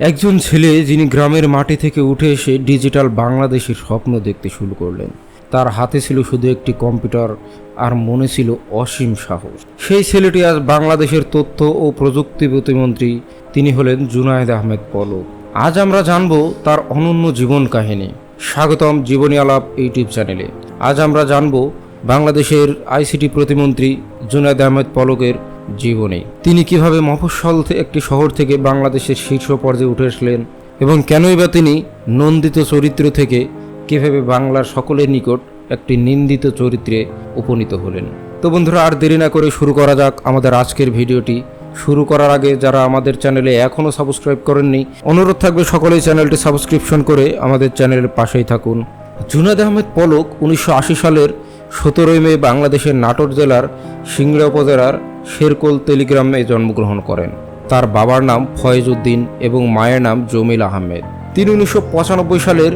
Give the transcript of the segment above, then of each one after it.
একজন ছেলে যিনি গ্রামের মাটি থেকে উঠে এসে ডিজিটাল বাংলাদেশের স্বপ্ন দেখতে শুরু করলেন। তার হাতে ছিল শুধু একটি কম্পিউটার, আর মনে ছিল অসীম সাহস। সেই ছেলেটি আজ বাংলাদেশের তথ্য ও প্রযুক্তি প্রতিমন্ত্রী, তিনি হলেন জুনায়েদ আহমেদ পলক। আজ আমরা জানব তার অনন্য জীবন কাহিনী। স্বাগতম জীবনী আলাপ ইউটিউব চ্যানেলে। আজ আমরা জানব বাংলাদেশের আইসিটি প্রতিমন্ত্রী জুনায়েদ আহমেদ পলকের জীবনী তিনি কীভাবে মফস্বল একটি শহর থেকে বাংলাদেশের শীর্ষ পর্যায়ে উঠে আসলেন এবং কেনই বা তিনি নন্দিত চরিত্র থেকে কীভাবে বাংলার সকলের নিকট একটি নিন্দিত চরিত্রে উপনীত হলেন। তো বন্ধুরা, আর দেরি না করে শুরু করা যাক আমাদের আজকের ভিডিওটি। শুরু করার আগে যারা আমাদের চ্যানেলে এখনও সাবস্ক্রাইব করেননি, অনুরোধ থাকবে সকলেই চ্যানেলটি সাবস্ক্রিপশন করে আমাদের চ্যানেলের পাশেই থাকুন। জুনাদ আহমেদ পলক উনিশশো আশি সালের সতেরোই মে বাংলাদেশের নাটোর জেলার সিংড়া উপজেলার শেরকোল টেলিগ্রামে জন্মগ্রহণ করেন। তার বাবার নাম ফয়েজ উদ্দিন এবং মায়ের নাম জমিল আহমেদ। তিনি উনিশশো পঁচানব্বই সালের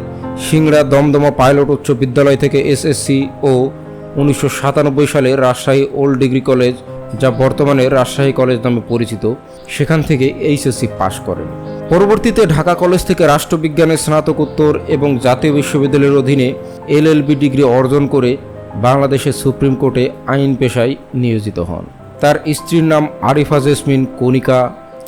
সিংড়া দমদমা পাইলট উচ্চ বিদ্যালয় থেকে এসএসসি ও উনিশশো সাতানব্বই সালে রাজশাহী ওল্ড ডিগ্রি কলেজ, যা বর্তমানে রাজশাহী কলেজ নামে পরিচিত, সেখান থেকে এইচএসসি পাশ করেন। পরবর্তীতে ঢাকা কলেজ থেকে রাষ্ট্রবিজ্ঞানের স্নাতকোত্তর এবং জাতীয় বিশ্ববিদ্যালয়ের অধীনে এলএলবি ডিগ্রি অর্জন করে বাংলাদেশের সুপ্রিম কোর্টে আইন পেশায় নিয়োজিত হন। তার স্ত্রীর নাম আরিফা জেসমিন কণিকা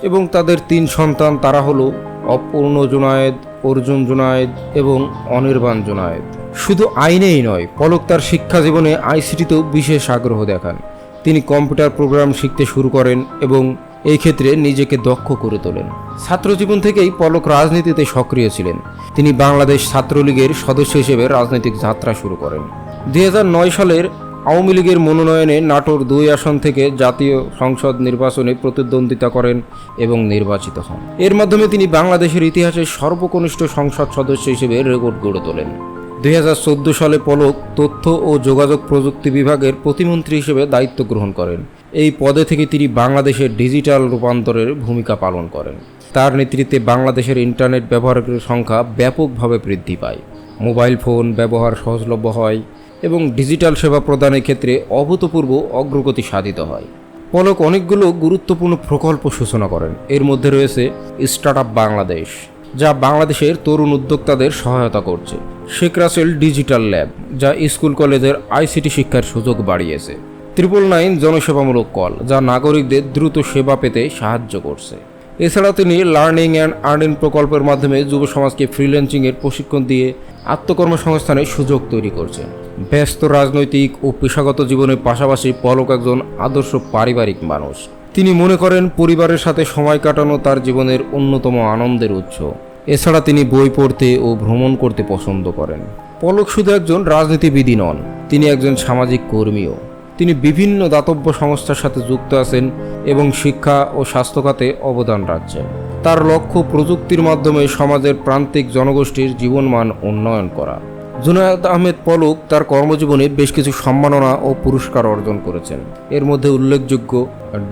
এবং তাদের তিন সন্তান তারা হলো অপূর্ণ জুনায়েদ, অর্জুন জুনায়েদ এবং অনির্বাণ জুনায়েদ। শুধু আইনেই নয়, পলক তার শিক্ষা জীবনে আইসিটিতেও বিশেষ আগ্রহ দেখান। তিনি কম্পিউটার প্রোগ্রাম শিখতে শুরু করেন এবং এই ক্ষেত্রে নিজেকে দক্ষ করে তোলেন। ছাত্রজীবন থেকেই পলক রাজনীতিতে সক্রিয় ছিলেন। তিনি বাংলাদেশ ছাত্রলীগের সদস্য হিসেবে রাজনৈতিক যাত্রা শুরু করেন। দুই হাজার নয় সালের আওয়ামী লীগের মনোনয়নে নাটোর দুই আসন থেকে জাতীয় সংসদ নির্বাচনে প্রতিদ্বন্দ্বিতা করেন এবং নির্বাচিত হন। এর মাধ্যমে তিনি বাংলাদেশের ইতিহাসে সর্বকনিষ্ঠ সংসদ সদস্য হিসেবে রেকর্ড গড়ে তোলেন। দুই হাজার চোদ্দ সালে পলক তথ্য ও যোগাযোগ প্রযুক্তি বিভাগের প্রতিমন্ত্রী হিসেবে দায়িত্ব গ্রহণ করেন। এই পদে থেকে তিনি বাংলাদেশের ডিজিটাল রূপান্তরের ভূমিকা পালন করেন। তার নেতৃত্বে বাংলাদেশের ইন্টারনেট ব্যবহারকারীর সংখ্যা ব্যাপকভাবে বৃদ্ধি পায়। মোবাইল ফোন ব্যবহার সহজলভ্য হয়। এবং ডিজিটাল সেবা প্রদানের ক্ষেত্রে অভূতপূর্ব অগ্রগতি সাধিত হয়। পলক অনেকগুলো গুরুত্বপূর্ণ প্রকল্প সূচনা করেন। এর মধ্যে রয়েছে স্টার্ট আপ বাংলাদেশ যা বাংলাদেশের তরুণ উদ্যোক্তাদের সহায়তা করছে। শেখ রাসেল ডিজিটাল ল্যাব যা স্কুল কলেজের আইসিটি শিক্ষার সুযোগ বাড়িয়েছে। ত্রিপল নাইন জনসেবামূলক কল, যা নাগরিকদের দ্রুত সেবা পেতে সাহায্য করছে। এছাড়া তিনি লার্নিং অ্যান্ড আর্নিং প্রকল্পের মাধ্যমে যুব সমাজকে ফ্রিল্যান্সিংয়ের প্রশিক্ষণ দিয়ে আত্মকর্মসংস্থানের সুযোগ তৈরি করছেন। ব্যস্ত রাজনৈতিক ও পেশাগত জীবনের পাশাপাশি পলক একজন আদর্শ পারিবারিক মানুষ। তিনি মনে করেন পরিবারের সাথে সময় কাটানো তার জীবনের অন্যতম আনন্দের উৎস। এছাড়া তিনি বই পড়তে ও ভ্রমণ করতে পছন্দ করেন। পলক শুধু একজন রাজনীতিবিদই নন, তিনি একজন সামাজিক কর্মীও। তিনি বিভিন্ন দাতব্য সংস্থার সাথে যুক্ত আছেন এবং শিক্ষা ও স্বাস্থ্য খাতে অবদান রাখছেন তার লক্ষ্য প্রযুক্তির মাধ্যমে সমাজের প্রান্তিক জনগোষ্ঠীর জীবনমান উন্নয়ন করা। জুনায়দ আহমেদ পলক তার কর্মজীবনে বেশ কিছু সম্মাননা ও পুরস্কার অর্জন করেছেন। এর মধ্যে উল্লেখযোগ্য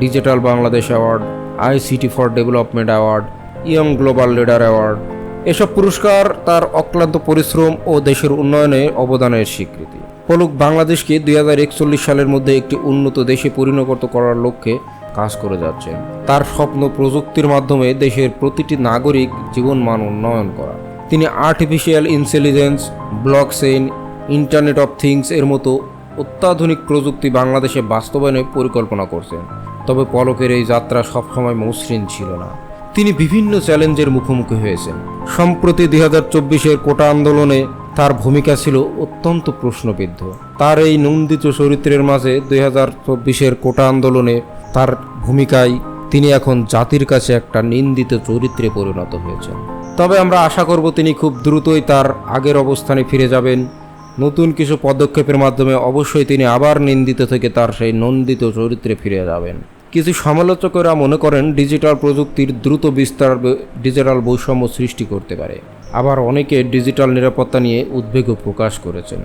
digital Bangladesh award, ICT for development award, young global leader award. এসব পুরস্কার তার অক্লান্ত পরিশ্রম ও দেশের উন্নয়নে অবদানের স্বীকৃতি। পলক বাংলাদেশকে দুই হাজার একচল্লিশ সালের মধ্যে একটি উন্নত দেশে পরিণত করার লক্ষ্যে কাজ করে যাচ্ছেন তার স্বপ্ন প্রযুক্তির মাধ্যমে দেশের প্রতিটি নাগরিক জীবনমান উন্নয়ন করা। তিনি artificial intelligence blockchain internet of things এর মতো অত্যাধুনিক প্রযুক্তি বাংলাদেশে বাস্তবায়নের পরিকল্পনা করছেন। তবে পলকের এই যাত্রা সবসময় মসৃণ ছিল না। তিনি বিভিন্ন চ্যালেঞ্জের মুখোমুখি হয়েছেন। সম্প্রতি দুই হাজার কোটা আন্দোলনে তার ভূমিকা ছিল অত্যন্ত প্রশ্নবিদ্ধ। তার এই নন্দিত চরিত্রের মাঝে দুই হাজার চব্বিশের কোটা আন্দোলনে তার ভূমিকায় তিনি এখন জাতির কাছে একটা নিন্দিত চরিত্রে পরিণত হয়েছেন। তবে আমরা আশা করব তিনি খুব দ্রুতই তার আগের অবস্থানে ফিরে যাবেন। নতুন কিছু পদক্ষেপের মাধ্যমে অবশ্যই তিনি আবার নিন্দিত থেকে তার সেই নন্দিত চরিত্রে ফিরে যাবেন। কিছু সমালোচকেরা মনে করেন, ডিজিটাল প্রযুক্তির দ্রুত বিস্তার, ডিজিটাল বৈষম্য সৃষ্টি করতে পারে। আবার অনেকে ডিজিটাল নিরাপত্তা নিয়ে উদ্বেগও প্রকাশ করেছেন।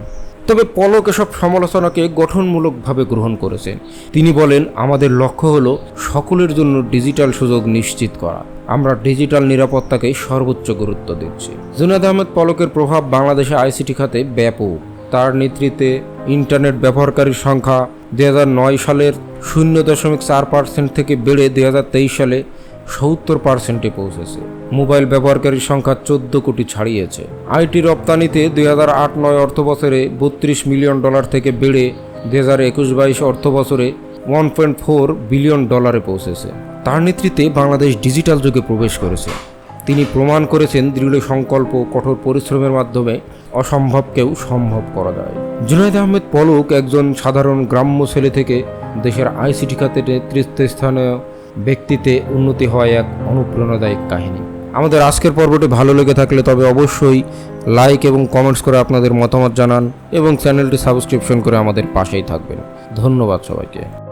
তবে পলক এসব সমালোচনাকে গঠনমূলকভাবে গ্রহণ করেছেন। তিনি বলেন, আমাদের লক্ষ্য হলো সকলের জন্য ডিজিটাল সুযোগ নিশ্চিত করা। আমরা ডিজিটাল নিরাপত্তাকে সর্বোচ্চ গুরুত্ব দিচ্ছি। জুনাদ আহমেদ পলকের প্রভাব বাংলাদেশে আইসিটি খাতে ব্যাপক। তার নেতৃত্বে ইন্টারনেট ব্যবহারকারীর সংখ্যা দুই হাজার নয় সালের শূন্য দশমিক চার পার্সেন্ট থেকে বেড়ে দুই হাজার তেইশ সালে সত্তর পার্সেন্টে পৌঁছেছে। মোবাইল ব্যবহারকারীর সংখ্যা চোদ্দ কোটি ছাড়িয়েছে। আইটি রপ্তানিতে দুই হাজার আট নয় অর্থ বছরে বত্রিশ মিলিয়ন ডলার থেকে বেড়ে দুই হাজার একুশ বাইশ অর্থ বছরে ওয়ান পয়েন্ট ফোর বিলিয়ন ডলারে পৌঁছেছে। তার নেতৃত্বে বাংলাদেশ ডিজিটাল যুগে প্রবেশ করেছে। তিনি প্রমাণ করেছেন দৃঢ় সংকল্প কঠোর পরিশ্রমের মাধ্যমে অসম্ভবকেও সম্ভব করা যায়। জুনাইদ আহমেদ পলক একজন সাধারণ গ্রাম্য ছেলে থেকে দেশের আইসিটি খাতে নেতৃত্বস্থানীয় ব্যক্তিতে উন্নতি হয় এক অনুপ্রেরণাদায়ক কাহিনী। আমাদের আজকের পর্বটি ভালো লেগে থাকলে তবে অবশ্যই লাইক এবং কমেন্টস করে আপনাদের মতামত জানান এবং চ্যানেলটি সাবস্ক্রিপশন করে আমাদের পাশেই থাকবেন। ধন্যবাদ সবাইকে।